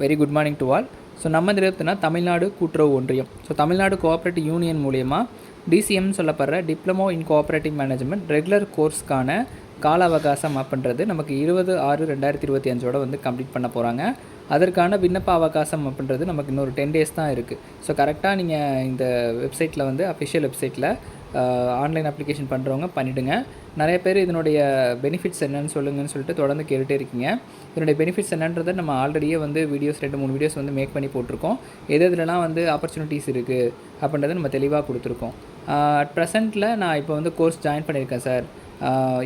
Very good morning to all so நம்ம இந்த தமிழ்நாடு கூட்டுறவு ஒன்றியம். ஸோ தமிழ்நாடு கோஆப்ரேட்டிவ் யூனியன் மூலயமா டிசிஎம் சொல்லப்படுற diploma in cooperative management regular கோர்ஸ்க்கான கால அவகாசம் அப்படின்றது நமக்கு இருபது ஆறு ரெண்டாயிரத்தி இருபத்தி அஞ்சோட வந்து கம்ப்ளீட் பண்ண போகிறாங்க அதற்கான விண்ணப்ப அவகாசம் அப்படின்றது நமக்கு இன்னொரு டென் டேஸ் தான் இருக்குது ஸோ கரெக்டாக நீங்கள் இந்த வெப்சைட்டில் வந்து அஃபிஷியல் வெப்சைட்டில் ஆன்லைன் அப்ளிகேஷன் பண்ணுறவங்க பண்ணிவிடுங்க நிறைய பேர் இதனுடைய பெனிஃபிட்ஸ் என்னன்னு சொல்லுங்கன்னு சொல்லிட்டு தொடர்ந்து கேட்டுகிட்டே இருக்கீங்க. இதனுடைய பெனிஃபிட்ஸ் என்னன்றதை நம்ம ஆல்ரெடியே வந்து வீடியோஸ் ரெண்டு மூணு வீடியோஸ் வந்து மேக் பண்ணி போட்டிருக்கோம். எது எதுலலாம் வந்து ஆப்பர்ச்சுனிட்டிஸ் இருக்குது அப்படின்றத நம்ம தெளிவாக கொடுத்துருக்கோம். அட் ப்ரெசென்ட்டில் நான் இப்போ வந்து கோர்ஸ் ஜாயின் பண்ணியிருக்கேன் சார்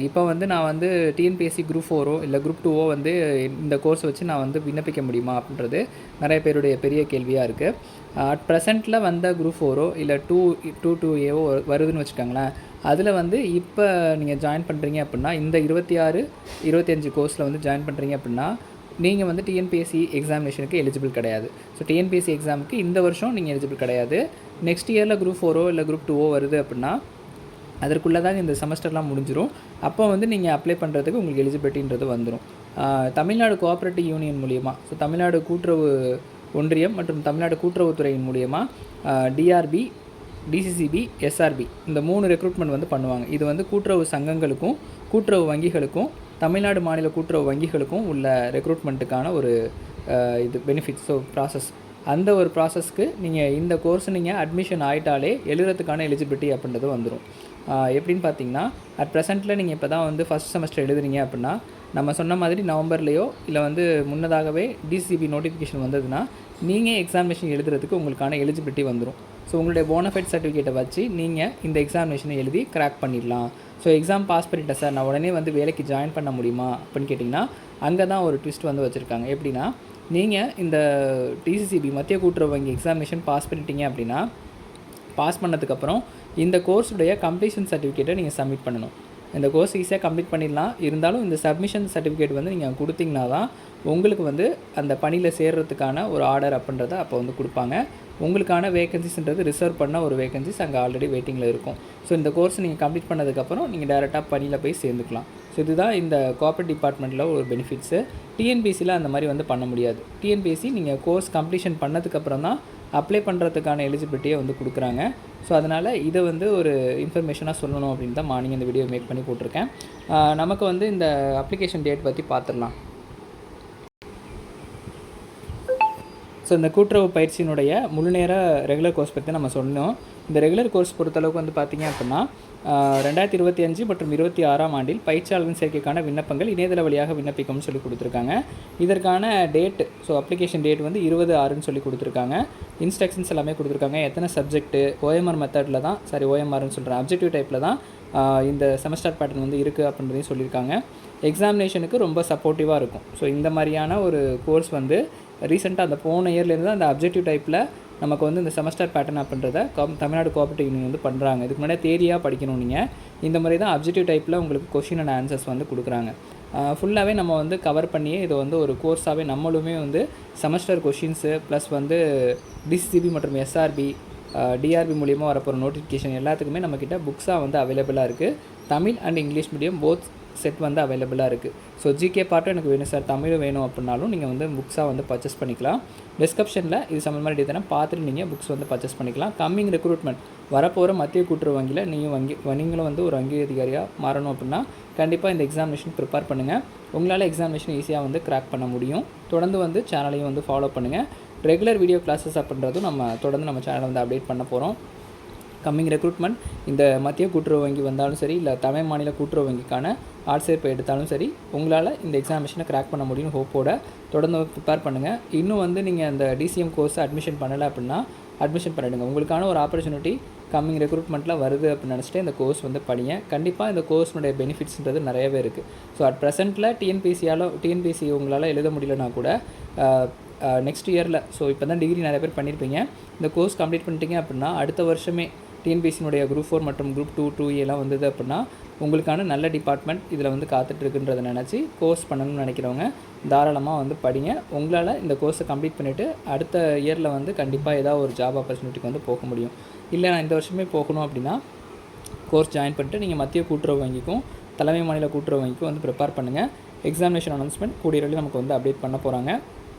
இப்போ வந்து நான் வந்து டிஎன்பிஎஸ்சி குரூப் ஃபோரோ இல்லை குரூப் டூவோ வந்து இந்த கோர்ஸ் வச்சு நான் வந்து விண்ணப்பிக்க முடியுமா அப்படின்றது நிறைய பேருடைய பெரிய கேள்வியாக இருக்குது அட் ப்ரெசண்ட்டில் வந்த குரூப் ஃபோரோ இல்லை டூ டூ டூ ஏவோ வருதுன்னு வச்சுக்கோங்களேன். அதில் வந்து இப்போ நீங்கள் ஜாயின் பண்ணுறீங்க அப்படின்னா இந்த இருபத்தி ஆறு இருபத்தஞ்சு கோர்ஸில் வந்து ஜாயின் பண்ணுறீங்க அப்படின்னா நீங்கள் வந்து டிஎன்பிஎஸ்சி எக்ஸாமினேஷனுக்கு எலிஜிபிள் கிடையாது. ஸோ டிஎன்பிஎஸ்சி எக்ஸாமுக்கு இந்த வருஷம் நீங்கள் எலிஜிபிள் கிடையாது. நெக்ஸ்ட் இயரில் குரூப் ஃபோரோ இல்லை குரூப் டூவோ வருது அப்படின்னா அதற்குள்ளே தான் இந்த செமஸ்டர்லாம் முடிஞ்சிடும் அப்போ வந்து நீங்கள் அப்ளை பண்ணுறதுக்கு உங்களுக்கு எலிஜிபிலிட்டின்றது வந்துடும் தமிழ்நாடு கோஆப்ரேட்டிவ் யூனியன் மூலியமாக ஸோ தமிழ்நாடு கூட்டுறவு ஒன்றியம் மற்றும் தமிழ்நாடு கூட்டுறவுத்துறையின் மூலியமாக டிஆர்பி டிசிசிபி எஸ்ஆர்பி இந்த மூணு ரெக்ரூட்மெண்ட் வந்து பண்ணுவாங்க. இது வந்து கூட்டுறவு சங்கங்களுக்கும் கூட்டுறவு வங்கிகளுக்கும் தமிழ்நாடு மாநில கூட்டுறவு வங்கிகளுக்கும் உள்ள ரெக்ரூட்மெண்ட்டுக்கான ஒரு இது பெனிஃபிட்ஸ் ஸோ ப்ராசஸ் அந்த ஒரு ப்ராசஸ்க்கு நீங்கள் இந்த கோர்ஸ் நீங்கள் அட்மிஷன் ஆகிட்டாலே எழுதுறதுக்கான எலிஜிபிலிட்டி அப்படின்றது வந்துடும் எப்படின்னு பார்த்தீங்கன்னா அட் ப்ரெசென்ட்டில் நீங்கள் இப்போ தான் வந்து ஃபஸ்ட் செமஸ்டர் எழுதுறீங்க அப்படின்னா நம்ம சொன்ன மாதிரி நவம்பர்லேயோ இல்லை வந்து முன்னதாகவே டிசிபி நோட்டிஃபிகேஷன் வந்ததுன்னா நீங்கள் எக்ஸாமினேஷன் எழுதுறதுக்கு உங்களுக்கான எலிஜிபிலிட்டி வந்துடும் ஸோ உங்களுடைய போனஃபைட் சர்டிஃபிகேட்டை வச்சு நீங்கள் இந்த எக்ஸாமினேஷனை எழுதி கிராக் பண்ணிடலாம். ஸோ எக்ஸாம் பாஸ் பண்ணிட்டேன் சார். நான் உடனே வந்து வேலைக்கு ஜாயின் பண்ண முடியுமா அப்படின்னு கேட்டிங்கன்னா அங்கே தான் ஒரு ட்விஸ்ட் வந்து வச்சுருக்காங்க. எப்படின்னா நீங்கள் இந்த டிசிசிபி மத்திய கூட்டுறவு வங்கி எக்ஸாமினேஷன் பாஸ் பண்ணிட்டீங்க அப்படின்னா பாஸ் பண்ணதுக்கப்புறம் இந்த கோர்ஸுடைய கம்ப்ளீஷன் சர்டிஃபிகேட்டை நீங்கள் சப்மிட் பண்ணணும். இந்த கோர்ஸ் ஈஸியாக கம்ப்ளீட் பண்ணிடலாம். இருந்தாலும் இந்த சப்மிஷன் சர்டிஃபிகேட் வந்து நீங்கள் கொடுத்தீங்கன்னா தான் உங்களுக்கு வந்து அந்த பணியில் சேர்கிறதுக்கான ஒரு ஆர்டர் அப்படின்றத அப்போ வந்து கொடுப்பாங்க. உங்களுக்கான வேகன்சிஸ்ன்றது ரிசர்வ் பண்ண ஒரு வேகன்சிஸ் அங்கே ஆல்ரெடி வெயிட்டிங்கில் இருக்கும். ஸோ இந்த கோர்ஸ் நீங்கள் கம்ப்ளீட் பண்ணதுக்கப்புறம் நீங்கள் டேரெக்டாக பணியில் போய் சேர்ந்துக்கலாம். ஸோ இதுதான் இந்த கார்ப்பரேட் டிபார்ட்மெண்ட்டில் ஒரு பெனிஃபிட்ஸு டிஎன்பிசியில் அந்த மாதிரி வந்து பண்ண முடியாது. டிஎன்பிசி நீங்கள் கோர்ஸ் கம்ப்ளீஷன் பண்ணதுக்கப்புறம் தான் அப்ளை பண்ணுறதுக்கான எலிஜிபிலிட்டியை வந்து கொடுக்குறாங்க. ஸோ அதனால் இதை வந்து ஒரு இன்ஃபர்மேஷனாக சொல்லணும் அப்படின்னு தான் மார்னிங் இந்த வீடியோ மேக் பண்ணி போட்டிருக்கேன். நமக்கு வந்து இந்த அப்ளிகேஷன் டேட் பற்றி பார்த்துடலாம். ஸோ இந்த கூட்டுறவு பயிற்சியினுடைய முழுநேர ரெகுலர் கோர்ஸ் பற்றி நம்ம சொன்னோம். இந்த ரெகுலர் கோர்ஸ் பொறுத்தளவுக்கு வந்து பார்த்திங்க அப்படின்னா ரெண்டாயிரத்தி இருபத்தி அஞ்சு மற்றும் இருபத்தி ஆறாம் ஆண்டில் பயிற்சியாளரின் சேர்க்கைக்கான விண்ணப்பங்கள் இணையதள வழியாக விண்ணப்பிக்கும்னு சொல்லி கொடுத்துருக்காங்க. இதற்கான டேட் ஸோ அப்ளிகேஷன் டேட் வந்து இருபது ஆறுன்னு சொல்லி கொடுத்துருக்காங்க. இன்ஸ்ட்ரக்ஷன்ஸ் எல்லாமே கொடுத்துருக்காங்க. எத்தனை சப்ஜெக்ட்டு ஓஎம்ஆர் மெத்தடில் தான் சாரி ஓஎம்ஆர்னு சொல்கிறேன் அப்ஜெக்டிவ் டைப்பில் தான் இந்த செமஸ்டர் பேட்டர்ன் வந்து இருக்குது அப்படின்றதையும் சொல்லியிருக்காங்க. எக்ஸாமினேஷனுக்கு ரொம்ப சப்போர்ட்டிவாக இருக்கும். ஸோ இந்த மாதிரியான ஒரு கோர்ஸ் வந்து ரீசெண்டாக அந்த போன இயர்லேருந்து அந்த அப்ஜெக்டிவ் டைப்பில் நமக்கு வந்து இந்த செமஸ்டர் பேட்டர்ன் அப்படின்றத கம் தமிழ்நாடு கோஆப்ரேட்டிவ் யூனியன் வந்து பண்ணுறாங்க இதுக்கு முன்னாடி தேரியாக படிக்கணும் நீங்கள் இந்த மாதிரி தான் அப்ஜெக்டிவ் டைப்பில் உங்களுக்கு கொஷின் அண்ட் ஆன்சர்ஸ் வந்து கொடுக்குறாங்க. ஃபுல்லாகவே நம்ம வந்து கவர் பண்ணியே இதை வந்து ஒரு கோர்ஸாகவே நம்மளுமே வந்து செமஸ்டர் கொஷின்ஸு ப்ளஸ் வந்து டிசிபி மற்றும் S R P T R P மூலியமாக வரப்போகிற நோட்டிஃபிகேஷன் எல்லாத்துக்குமே நம்மக்கிட்ட புக்ஸாக வந்து அவைலபிளாக இருக்குது Tamil and English medium both set வந்து அவைலபிளாக இருக்குது ஸோ ஜிகே பாட்டும் எனக்கு வேணும் சார் தமிழ் வேணும் அப்படின்னாலும் நீங்கள் வந்து புக்ஸாக வந்து பர்ச்சேஸ் பண்ணிக்கலாம். டிஸ்கிரிப்ஷனில் இது சம்மந்தமாக டீட்டெயிலாக பார்த்துட்டு நீங்கள் புக்ஸ் வந்து பர்ச்சேஸ் பண்ணிக்கலாம். கம்மிங் ரெக்ரூட்மெண்ட் வரப்போகிற மத்திய கூட்டுறவு வங்கியில் நீங்கள் வங்கி நீங்களும் வந்து ஒரு வங்கி அதிகாரியாக மாறணும் அப்படின்னா கண்டிப்பாக இந்த எக்ஸாமினேஷன் ப்ரிப்பேர் பண்ணுங்கள் உங்களால் எக்ஸாமினேஷன் ஈஸியாக வந்து கிராக் பண்ண முடியும். தொடர்ந்து வந்து சேனலையும் வந்து ஃபாலோ பண்ணுங்கள் ரெகுலர் வீடியோ கிளாஸஸ் அப்படின்றதும் நம்ம தொடர்ந்து நம்ம சேனலை வந்து அப்டேட் பண்ண போகிறோம் கம்மிங் ரெக்ரூட்மெண்ட் இந்த மத்திய கூட்டுறவு வங்கி வந்தாலும் சரி இல்லை தமிழ் மாநில கூட்டுறவு வங்கிக்கான ஆர்ட் சேர்ப்பை எடுத்தாலும் சரி உங்களால் இந்த எக்ஸாமினேஷனை கிராக் பண்ண முடியும் ஹோப்போட தொடர்ந்து ப்ரிப்பேர் பண்ணுங்கள் இன்னும் வந்து நீங்கள் அந்த டிசிஎம் கோர்ஸ் அட்மிஷன் பண்ணலை அப்படின்னா அட்மிஷன் பண்ணிடுங்க. உங்களுக்கான ஒரு ஆப்பர்ச்சுனிட்டி கம்மிங் ரெக்ரூட்மெண்ட்டில் வருது அப்படின்னு நினச்சிட்டு இந்த கோர்ஸ் வந்து படிங்க. கண்டிப்பாக இந்த கோர்ஸ்னுடைய பெனிஃபிட்ஸ்ன்றது நிறையவே இருக்குது ஸோ அட் ப்ரெசென்ட்டில் டிஎன்பிசியால் டிஎன்பிசி உங்களால் எழுத முடியலனா கூட நெக்ஸ்ட் இயரில் ஸோ இப்போ தான் டிகிரி நிறைய பேர் பண்ணியிருப்பீங்க இந்த கோர்ஸ் கம்ப்ளீட் பண்ணிட்டீங்க அப்படின்னா அடுத்த வருஷமே டிஎன்பிஎஸ்சினுடைய குரூப் ஃபோர் மற்றும் குரூப் டூ டூ எல்லாம் வந்தது அப்படின்னா உங்களுக்கான நல்ல டிபார்ட்மெண்ட் இதில் வந்து காத்துட்ருக்குன்றதை நினச்சி கோர்ஸ் பண்ணணும்னு நினைக்கிறவங்க தாராளமாக வந்து படிங்க. உங்களால் இந்த கோர்ஸை கம்ப்ளீட் பண்ணிவிட்டு அடுத்த இயரில் வந்து கண்டிப்பாக ஏதாவது ஒரு ஜாப் ஆப்பர்ச்சுனிட்டிக்கு வந்து போக முடியும். இல்லை நான் இந்த வருஷமே போகணும் அப்படின்னா கோர்ஸ் ஜாயின் பண்ணிட்டு நீங்கள் மத்திய கூட்டுறவு வங்கிக்கும் தலைமை மாநில கூட்டுறவு வங்கிக்கும் வந்து ப்ரிப்பேர் பண்ணுங்கள் எக்ஸாமினேஷன் அனௌன்ஸ்மெண்ட் கூடிய நமக்கு வந்து அப்டேட் பண்ண போகிறாங்க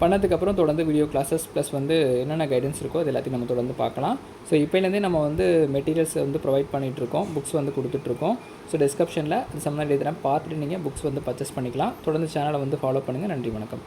பண்ணதுக்கப்புறம் தொடர்ந்து வீடியோ கிளாஸஸ் ப்ளஸ் வந்து என்னென்ன கைடன்ஸ் இருக்கோ அது எல்லாத்தையும் நம்ம தொடர்ந்து பார்க்கலாம். ஸோ இப்போலேருந்தே நம்ம வந்து மெட்டீரியல்ஸ் வந்து ப்ரொவைட் பண்ணிகிட்ருக்கோம் புக்ஸ் வந்து கொடுத்துட்ருக்கோம் ஸோ டிஸ்கிரிப்ஷனில் இது சம்மந்தம் இதெல்லாம் பார்த்துட்டு நீங்கள் புக்ஸ் வந்து பர்ச்சேஸ் பண்ணிக்கலாம். தொடர்ந்து சேனலை வந்து ஃபாலோ பண்ணுங்கள் நன்றி வணக்கம்.